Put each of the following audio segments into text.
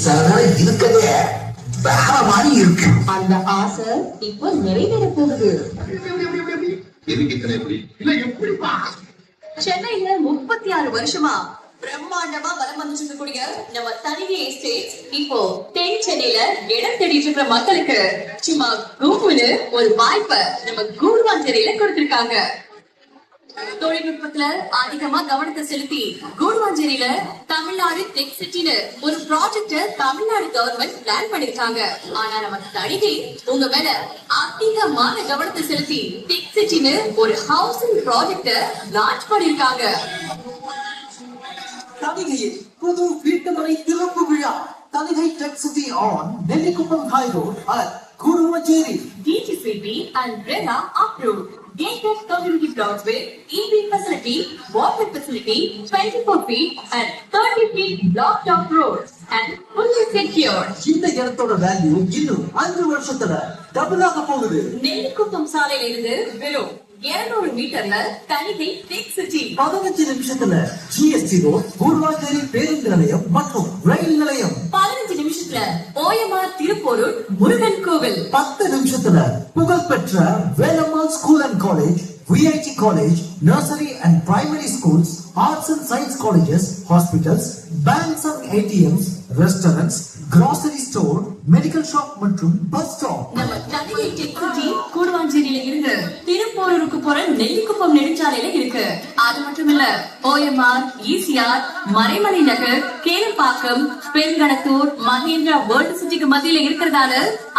சில நேரம் இருக்கதே வேற மாதிரி இருக்கு. அந்த ஆசை இப்போ நிறைவேற போகுது சென்னையில முப்பத்தி ஆறு வருஷமா பிரம்மாண்டமா வலம் வந்துட்டு இருக்கக்கூடிய நம்ம தனிகை எஸ்டேட் இப்போ தென் சென்னையில இடம் தேடிட்டு இருக்கிற மக்களுக்கு சும்மா கூகுளு ஒரு வாய்ப்பை நம்ம கூடுவாஞ்சேரியில கொடுத்திருக்காங்க. தொழில்நுட்பத்துல அதிகமா கவனத்தை செலுத்தி கூடுவாஞ்சேரியில தமிழ்நாடு டெக் சிட்டின்னு ஒரு ப்ராஜெக்ட தமிழ்நாடு கவர்மெண்ட் பிளான் பண்ணிருக்காங்க. ஆனா நம்ம தனிகை உங்க மேல அதிகமான கவனத்தை செலுத்தி டெக் சிட்டின்னு ஒரு ஹவுசிங் ப்ராஜெக்ட லான்ச் பண்ணிருக்காங்க. தனிகையில் புது வீட்டுமனை திறப்பு விழா. Thanigai tech city on Nellikuppam high road at Guruvancheri DTCP and RERA approved. Gated community blocks with EV facility, water facility, 24 feet and 30 feet blocked off roads and fully secured. இந்த இடத்தோட value இன்னும் அஞ்சு வருஷத்துல double ஆக போகுது. நெல்லிக்குப்பம் சாலையில இருந்து வெறும் 200 மீட்டர்ல தனிகை டெக் சிட்டி பதினஞ்சு நிமிஷத்துல ஜிஎஸ்டி ரோட் குருவாச்சேரி பேருந்து நிலையம் மற்றும் ரயில் நிலையம். பதினஞ்சு நிமிஷத்துல ஓஎம்ஆர் திருப்போரூர் முருகன் கோவில் பத்து நிமிஷத்துல புகழ்பெற்ற Velammal school and college VIT college nursery and primary schools arts and science colleges hospitals banks and ATMs restaurants grocery store medical shop மற்றும் பஸ் ஸ்டாப் நம்ம சிட்டி கூடுவாஞ்சேரியில இருந்து திருப்போரூருக்கு போற நெல்லிக்குப்பம் நெடுஞ்சாலையில அது மட்டும் இல்ல OMR ECR Maraimalai Nagar Kelambakkam Perungathur Mahindra world சிட்டிக்கு மத்தியில இருக்கிறதால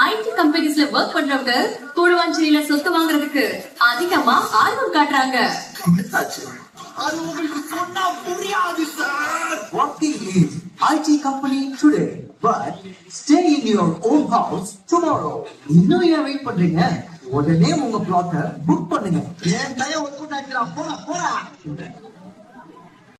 ஐடி கம்பெனிஸ்ல ஒர்க் பண்றவங்க கூடுவாஞ்சேரியில சொத்து வாங்குறதுக்கு அதிகமா ஆர்வம் காட்டுறாங்க. அது உங்களுக்கு சொன்னா புரியாது sir Working is IT? company today, but stay இன்னும் ஏன் வெயிட் பண்றீங்க? உடனே உங்க பிளாட்டை புக் பண்ணுங்க. என் டைய ஒர்க் அவுட் ஆகிக்கலாம் போடா போடா.